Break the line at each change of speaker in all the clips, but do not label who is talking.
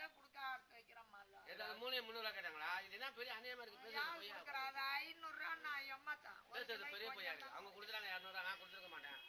கேட்டா கொடுக்க அறுத்து கேட்டாங்களா? இது என்ன பெரிய அநியமா இருக்கு? பேசுறது
ஐநூறுரூவா நான்
எம்மா
தான்
பெரிய பொய்யா அவங்க கொடுத்துறாங்க இரநூறுவா. நான் கொடுத்துருக்க மாட்டேன்.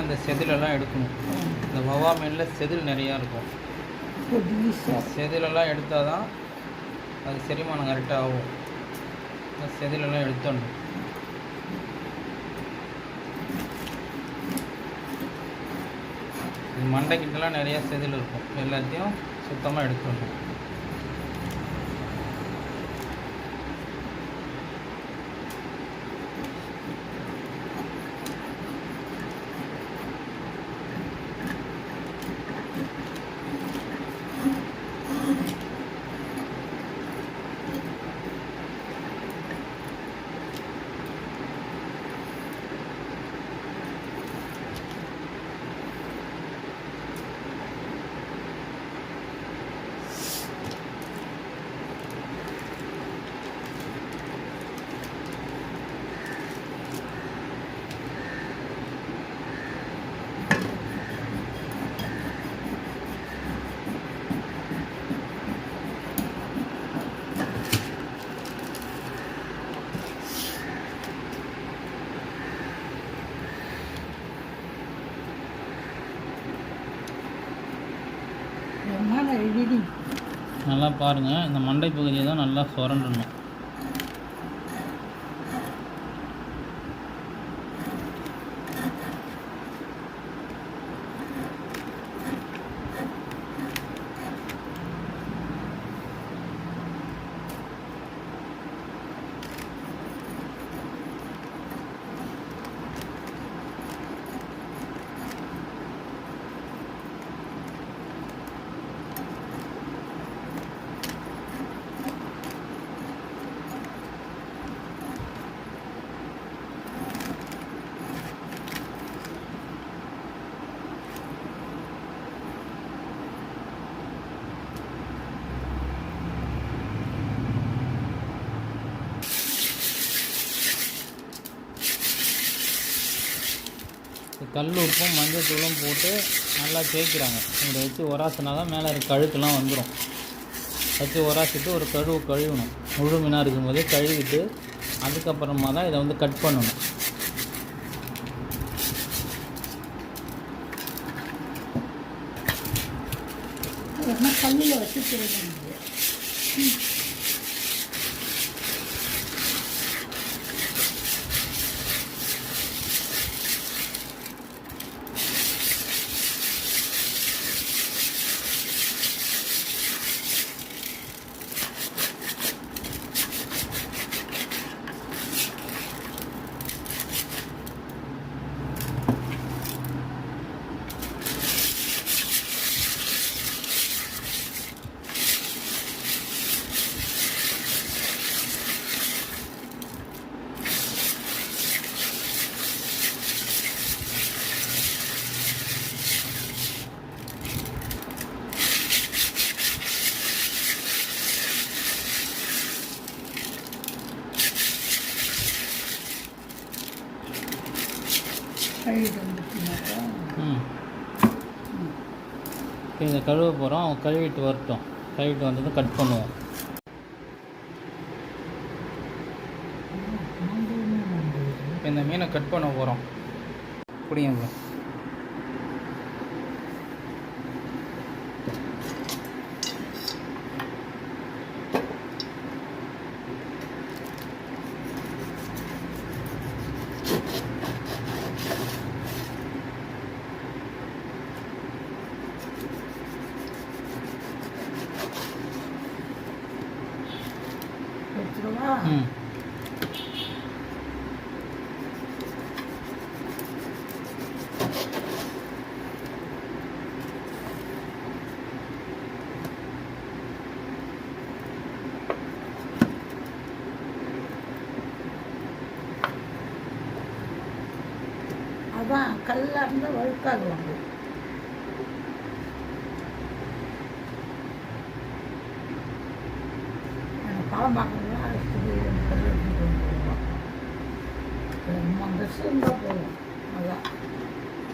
தான்
அந்த செதிலெல்லாம் எடுக்கணும். இந்த வவா மீனில் செதில் நிறையா இருக்கும். செதிலெல்லாம் எடுத்தால் தான் அது செரிமானம் கரெக்டாக ஆகும். இந்த செதிலெல்லாம் எடுத்துடணும் மண்டைக்கிட்டலாம் நிறையா செதில் இருக்கும். எல்லாத்தையும் சுத்தமாக எடுத்துடணும். நல்லா பாருங்கள் இந்த மண்டை பகுதியை தான் நல்லா சுரண்டணும். கல் உப்பும் மஞ்சள் தூளும் போட்டு நல்லா தேய்க்கிறாங்க. இதை வச்சு உராசினா தான் மேலே இருக்க கழுக்கெல்லாம் வந்துடும் வச்சு உராசிட்டு ஒரு கழுவு கழுவணும். முழு மீனாக இருக்கும்போதே கழுவிட்டு அதுக்கப்புறமா தான் இதை வந்து கட் பண்ணணும்.
கல்லில் வச்சு
இதை கழுவ போகிறோம் கழுவிட்டு வரட்டும். கழுவிட்டு வந்ததும் கட் பண்ணுவோம். இந்த மீனை கட் பண்ண போகிறோம் புரியுங்க
வச்சுருவா
ம்
அதான் கல்லாக இருந்தால் எனக்கு பழம் பார்க்கணும்னா கல் அந்த இருந்தால் போதும். அதான்.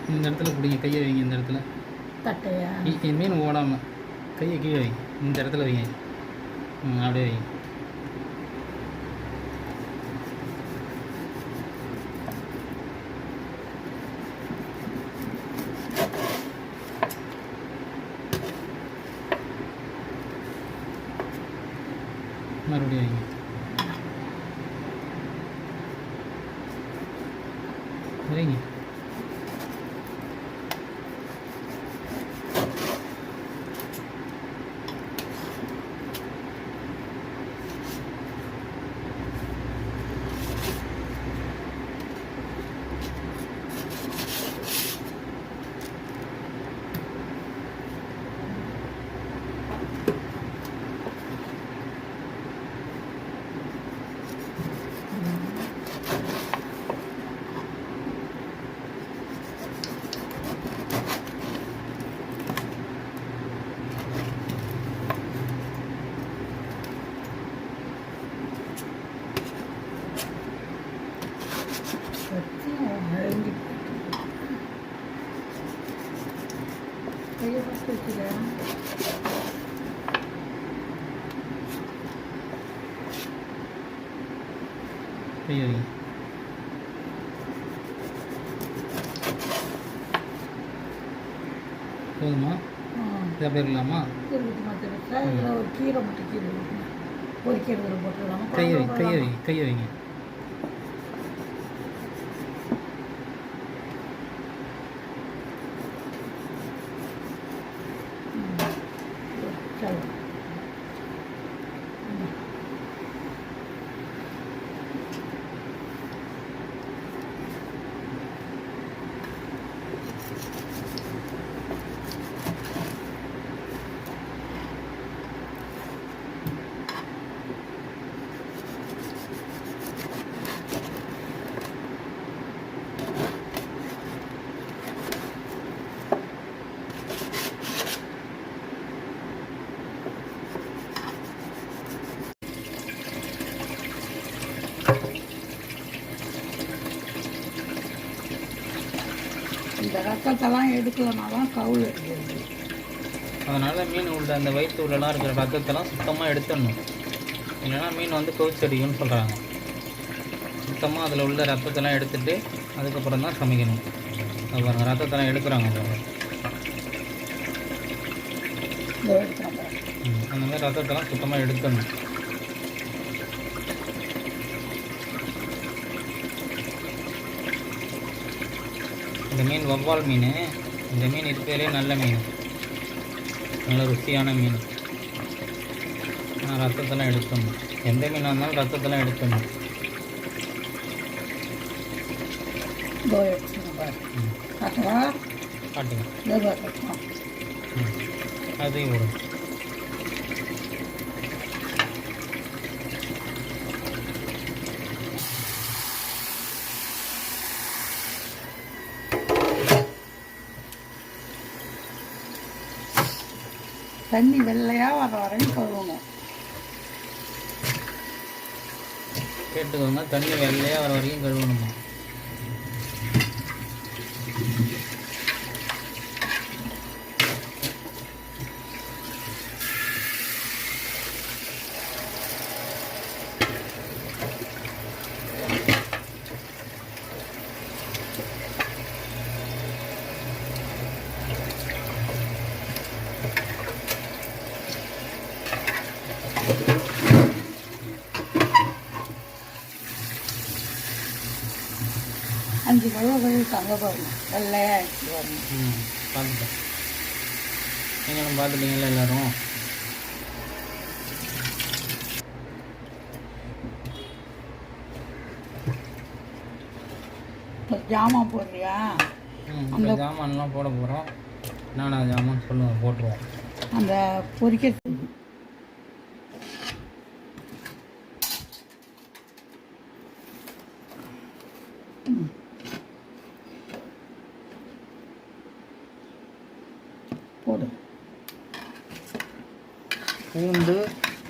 இந்த இடத்துல பிடிங்க கையை வைங்க இந்த இடத்துல.
தட்டையா?
மீன் ஓடாமல் கையை கீழே வைங்க. இந்த இடத்துல வைங்க. அப்படியே வைங்க. மறுபடியும் வைங்க வைங்க போதுமா இது அப்படியே இருக்கலாமா?
திருப்பி மாற்றி வச்சா இதில் ஒரு கீரை மட்டும் கீரை போட்டுடலாமா?
கையை? வைங்க கையை வைங்க
ம். சரி ம். ரத்தத்தெல்லாம் எடுக்கலனா தான் கவுள் எடுக்கிறது
அதனால் மீன் உள்ள அந்த வயிற்று உள்ளலாம் இருக்கிற ரத்தத்தெல்லாம் சுத்தமாக எடுத்துடணும். இல்லைன்னா மீன் வந்து கவுச்சடிக்கும்னு சொல்கிறாங்க சுத்தமாக அதில் உள்ள ரத்தத்தெல்லாம் எடுத்துட்டு அதுக்கப்புறம் தான் சமைக்கணும். பாருங்க ரத்தத்தெல்லாம் எடுக்கிறாங்க அந்த மாதிரி ரத்தத்தெல்லாம் சுத்தமாக எடுத்துடணும். இந்த மீன் வவ்வால் மீன். இந்த மீன் இருக்கிறதுலே நல்ல மீன். நல்ல ருசியான மீன். ஆனால் ரத்தத்தெல்லாம் எடுத்துடணும் எந்த மீனாக இருந்தாலும் ரத்தத்தெல்லாம் எடுத்துடணும் காட்டுங்க. அதையும் விடும்
தண்ணி வெள்ளையாக வர வரையும் கழுவணும்.
கேட்டுக்கோங்க தண்ணி வெள்ளையாக வர வரைக்கும் கழுவணுமா
அஞ்சு தங்க பாருங்க வெள்ளையாகிடுச்சு வரணும்
ம் பார்த்துட்டேன் நீங்களும் பார்த்துட்டீங்களா எல்லாரும்?
ஜாமான் போடுறியா?
இப்போ ஜாமான்லாம் போட போகிறோம் என்னென்ன ஜாமான் சொல்லுங்கள் போட்டுருவோம்.
அந்த பொரிக்க ம். போடு
பூண்டு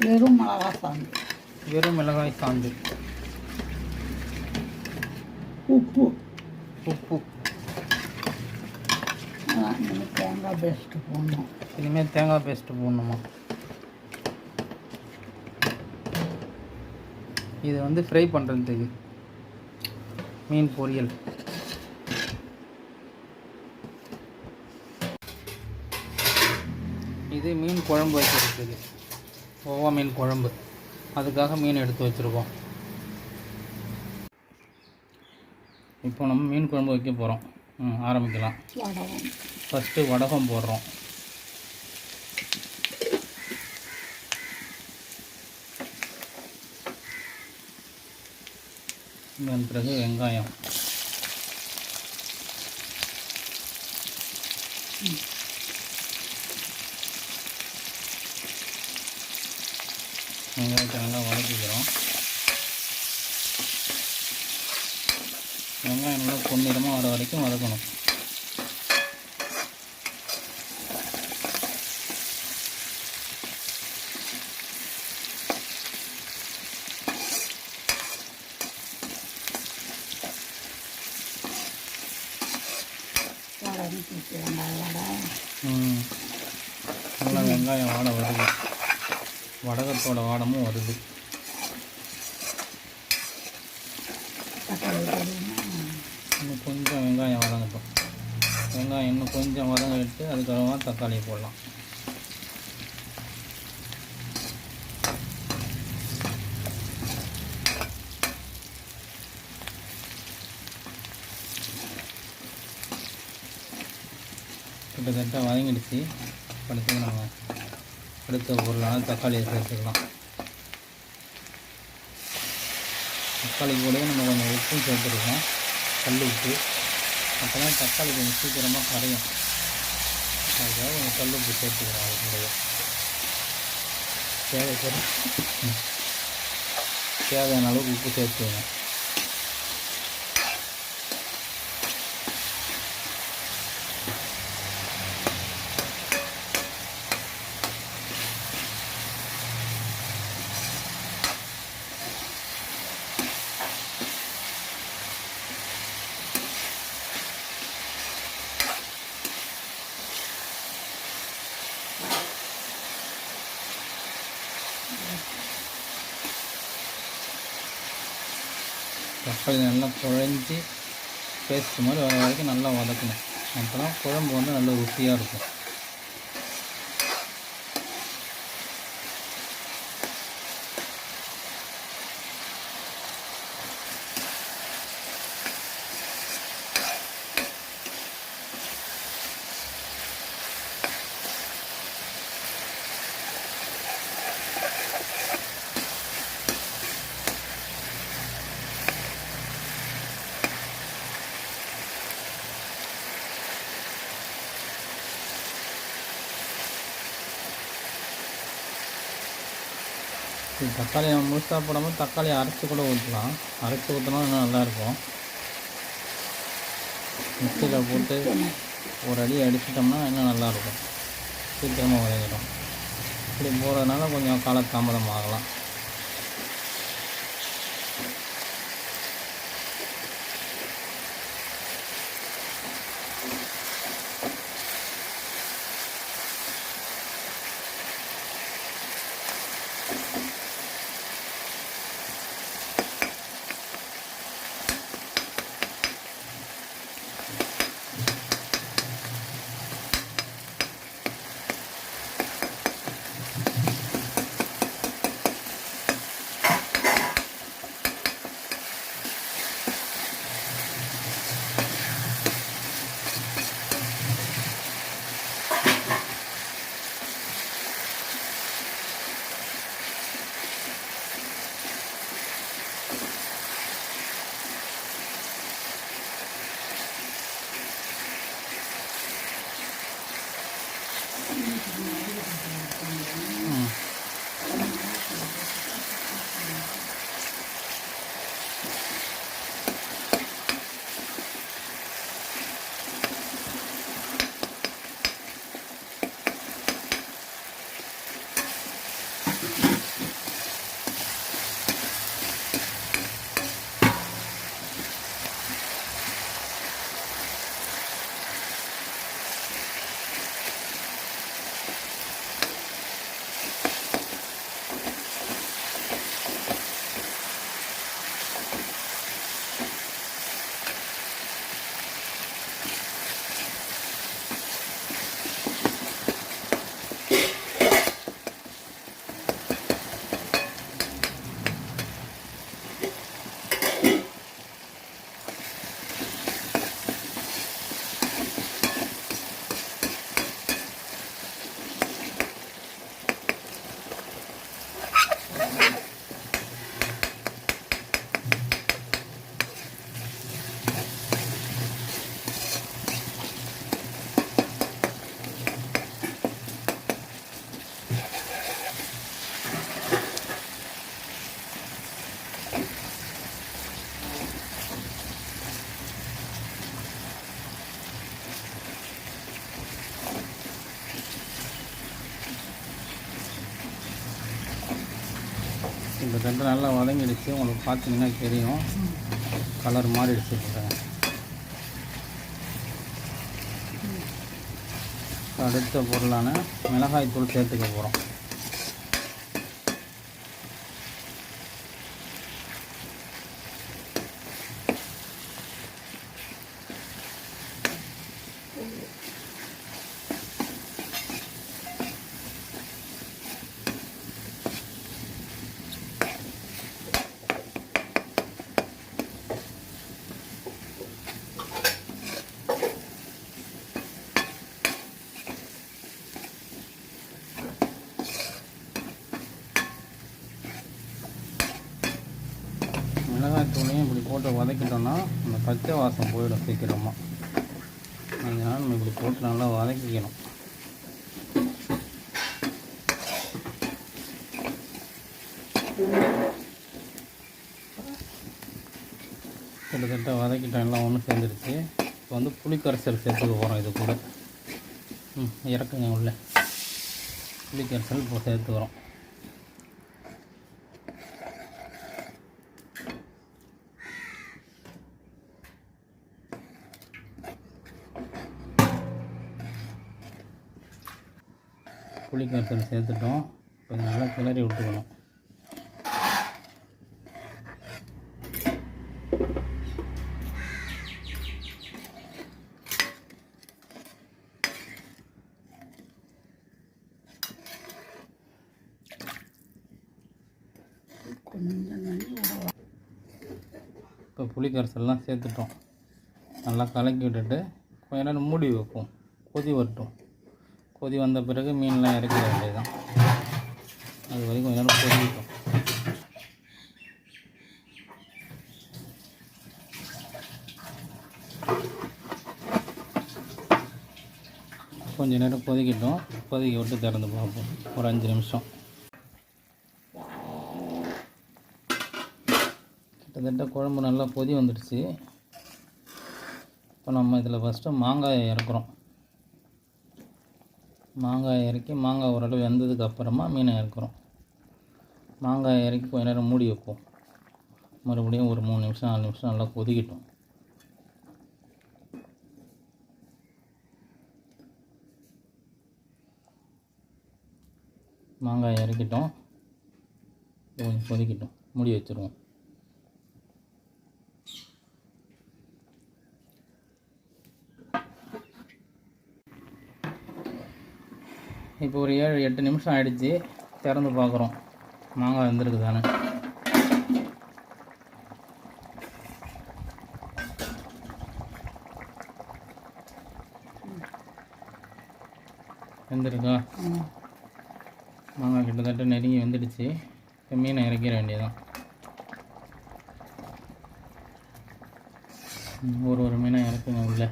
வெறும் மிளகா சாந்து
வெறும் சாந்து
உப்பு
உப்பு
இனிமேல் தேங்காய் பேஸ்ட்டு போடணும்.
இனிமேல் தேங்காய் பேஸ்ட்டு போடணுமா? இது வந்து ஃப்ரை பண்ணுறதுக்கு மீன் பொரியல். இது மீன் குழம்பு வைக்கிறதுக்கு ஒவ்வா மீன் குழம்பு. அதுக்காக மீன் எடுத்து வச்சுருக்கோம். இப்போ நம்ம மீன் குழம்பு வைக்க போகிறோம் ம் ஆரம்பிக்கலாம். ஃபஸ்ட்டு வடகம் போடுறோம். அதன் பிறகு வெங்காயம். வெங்காயத்தை நல்லா வதக்கிக்கிறோம். வெங்காயம் நல்லா பொன்னிறமாக வர வரைக்கும் வதக்கணும்
வடகம் தூக்கி வெங்காயம் வடை
ம். நல்லா வெங்காயம் வாடை வருது வடகத்தோட வாடமும் வருது. இன்னும் கொஞ்சம் வெங்காயம் வதங்கட்டும் வெங்காயம் இன்னும் கொஞ்சம் வதங்க விட்டு அதுக்கப்புறமா தக்காளி போடலாம். கிட்டத்தட்ட வதங்கிடுச்சு. படுத்து நம்ம அடுத்த பொருளான தக்காளியை சேர்த்துக்கலாம் தக்காளி கூட நம்ம கொஞ்சம் உப்பும் சேர்த்துருக்கோம் கல் உப்பு அப்போ தான் தக்காளி கொஞ்சம் சீக்கிரமாக கரையும். அதுக்காக கொஞ்சம் கல் உப்பு சேர்த்துக்கிறோம் அது தேவைப்படும். தேவையான அளவுக்கு உப்பு சேர்த்துக்கணும் தக்காளி நல்லா குழஞ்சி பேஸ்ட் மாதிரி வர வரைக்கும் நல்லா வதக்கணும். அப்போ தான் குழம்பு வந்து நல்ல ருசியாக இருக்கும். இது தக்காளி நம்ம முழுசாக போடாமல் தக்காளி அரைச்சி கூட ஊற்றலாம் அரைச்சி ஊற்றினா இன்னும் நல்லாயிருக்கும். மிக்சியில் போட்டு ஒரு அடி அடிச்சிட்டோம்னா இன்னும் நல்லாயிருக்கும். சீக்கிரமாக வதங்கிடும். இப்படி போகிறதுனால கொஞ்சம் காலதாமதம் ஆகலாம். வந்து நல்லா வதங்கிடுச்சு. உங்களுக்கு பார்த்தீங்கன்னா தெரியும். கலர் மாறிடுச்சு அடுத்த பொருளான மிளகாய் தூள் சேர்த்துக்க போகிறோம் மிளகாய் தூளையும் இப்படி போட்டு வதக்கிட்டோம்னா அந்த பச்சை வாசம் போயிடும் சீக்கிரமாக அதனால் நம்ம இப்படி போட்டு நல்லா வதக்கிக்கணும். கிட்டத்தட்ட வதக்கிட்டோம் எல்லாம் ஒன்று சேர்ந்துருச்சு. இப்போ வந்து புளிக்கரைசல் சேர்த்துக்க போகிறோம் இது கூட. ம் இறக்குங்க உள்ள. புளிக்கரைசல் இப்போ சேர்த்துக்கிறோம் புளிக்கரைசல் சேர்த்துட்டோம். கொஞ்சம் நல்லா கிளறி விட்டுக்கணும். இப்போ புளிக்கரைசல்லாம் சேர்த்துட்டோம். நல்லா கலக்கி விட்டுட்டு கொஞ்ச நேரம் மூடி வைப்போம். கொதி வரட்டும். கொதி வந்த பிறகு மீன்லாம் இறக்கிட வேண்டியதுதான். அது வரைக்கும் கொஞ்ச நேரம் கொதிக்கட்டும். கொஞ்ச நேரம் கொதிக்கிட்டோம். கொதிக்க விட்டு திறந்து பார்ப்போம். ஒரு அஞ்சு நிமிஷம். கிட்டத்தட்ட குழம்பு நல்லா கொதி வந்துடுச்சு. இப்போ நம்ம இதில் ஃபஸ்ட்டு மாங்காயை இறக்குறோம். மாங்காய் இறக்கி மாங்காய் ஓரளவு வெந்ததுக்கு அப்புறமா மீனை இறக்குறோம். மாங்காய் இறக்கி கொஞ்ச நேரம் மூடி வைப்போம். மறுபடியும் ஒரு மூணு நிமிஷம் நாலு நிமிஷம் நல்லா கொதிக்கட்டும். மாங்காய் இறக்கிட்டோம். இது கொஞ்சம் கொதிக்கட்டும். மூடி வச்சுருவோம். இப்போ ஒரு ஏழு எட்டு நிமிஷம் ஆயிடுச்சு. திறந்து பார்க்குறோம். மாங்காய் வந்துருக்கு
தானே?
வந்துருக்கா கிட்டத்தட்ட நெருங்கி வந்துடுச்சு இப்போ மீனை இறக்கிற வேண்டியதான் ஒரு ஒரு மீனை இறக்குங்க உள்ள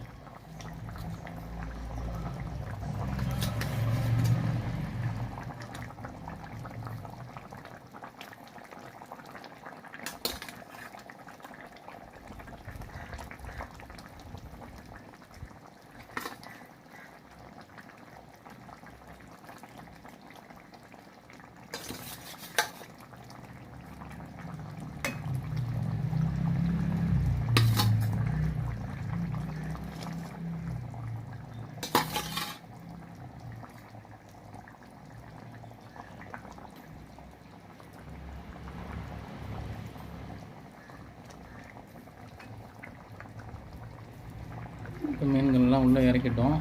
இப்போ மீன்கள்லாம் உள்ளே இறக்கிட்டோம்.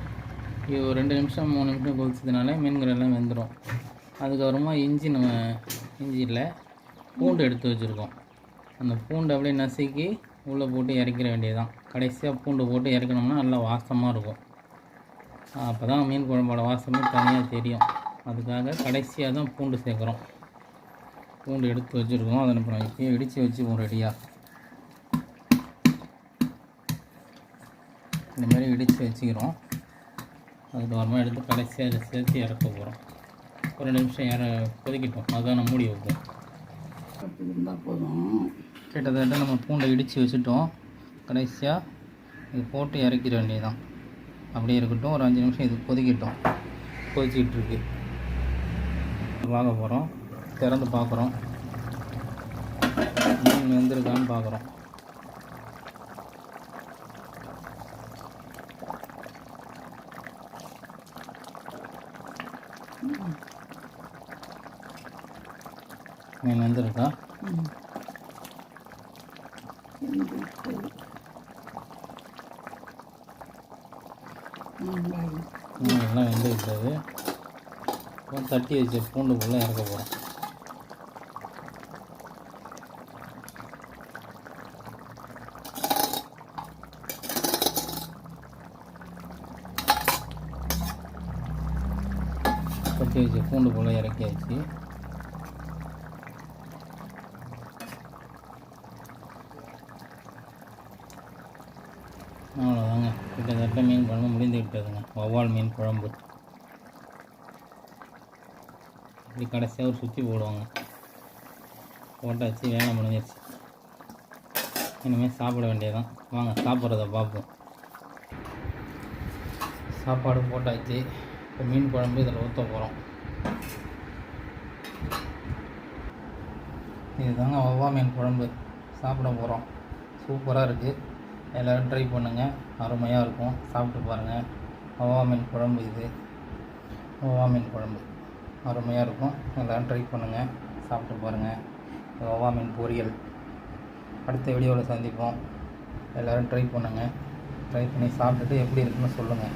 இது ஒரு ரெண்டு நிமிஷம் மூணு நிமிஷம் கொதிச்சதுனால மீன்கள் எல்லாம் வெந்துடும் அதுக்கப்புறமா இஞ்சி நம்ம இஞ்சியில் பூண்டு எடுத்து வச்சுருக்கோம். அந்த பூண்டு அப்படியே நசுக்கி உள்ளே போட்டு இறக்கிற வேண்டியதுதான். கடைசியாக பூண்டு போட்டு இறக்கணும்னா நல்லா வாசமாக இருக்கும். அப்போ தான் மீன் குழம்போட வாசமே தனியாக தெரியும். அதுக்காக கடைசியாக தான் பூண்டு சேர்க்குறோம். பூண்டு எடுத்து வச்சுருக்கோம். அதை நம்ம இப்போயே இடித்து வச்சுப்போம் ரெடியாக இந்த மாதிரி இடித்து வச்சுக்கிறோம். அதுக்கப்புறமா எடுத்து கடைசியாக இதை சேர்த்து இறக்க போகிறோம் ஒரு நிமிஷம் இற கொதிக்கட்டும். நம்ம மூடி வைப்போம்.
இருந்தால் போதும்.
கிட்டத்தட்ட நம்ம பூண்டை இடித்து வச்சுட்டோம். கடைசியாக இது போட்டு இறக்கிற வேண்டியதுதான். அப்படியே இருக்கட்டும். ஒரு அஞ்சு நிமிஷம் இது கொதிக்கட்டும். கொதிச்சிக்கிட்டு இருக்கு. பார்க்க போகிறோம் திறந்து பார்க்குறோம். மீன் வெந்திருக்கான்னு பார்க்குறோம். மீன் வெந்திருக்கா எல்லாம் வெந்து விட்டது இப்போ தட்டி வச்ச பூண்டுக்குள்ளே இறக்க போகிறோம் தட்டி பூண்டு போல் இறக்கியாச்சு. அவ்வளோதாங்க கிட்டத்தட்ட மீன் குழம்பு முடிந்து விட்டதுங்க. வவ்வால் மீன் குழம்பு. இப்படி கடைசியாக ஒரு சுற்றி போடுவாங்க. போட்டாச்சு வேலை முடிஞ்சிருச்சு. இனிமேல் சாப்பிட வேண்டியதான் வாங்க சாப்பிட்றத பார்ப்போம். சாப்பாடு போட்டாச்சு. இப்போ மீன் குழம்பு இதில் ஊற்ற போகிறோம் இதுதாங்க வவ்வா மீன் குழம்பு. சாப்பிட போகிறோம் சூப்பராக இருக்குது எல்லோரும் ட்ரை பண்ணுங்கள் அருமையாக இருக்கும். சாப்பிட்டு பாருங்கள் வவ்வா மீன் குழம்பு இது. வவ்வா மீன் குழம்பு. அருமையாக இருக்கும். எல்லோரும் ட்ரை பண்ணுங்கள் சாப்பிட்டு பாருங்கள் வவ்வா மீன் பொரியல். அடுத்த வீடியோவில் சந்திப்போம். எல்லோரும் ட்ரை பண்ணுங்கள் ட்ரை பண்ணி சாப்பிட்டுட்டு எப்படி இருக்குன்னு சொல்லுங்கள்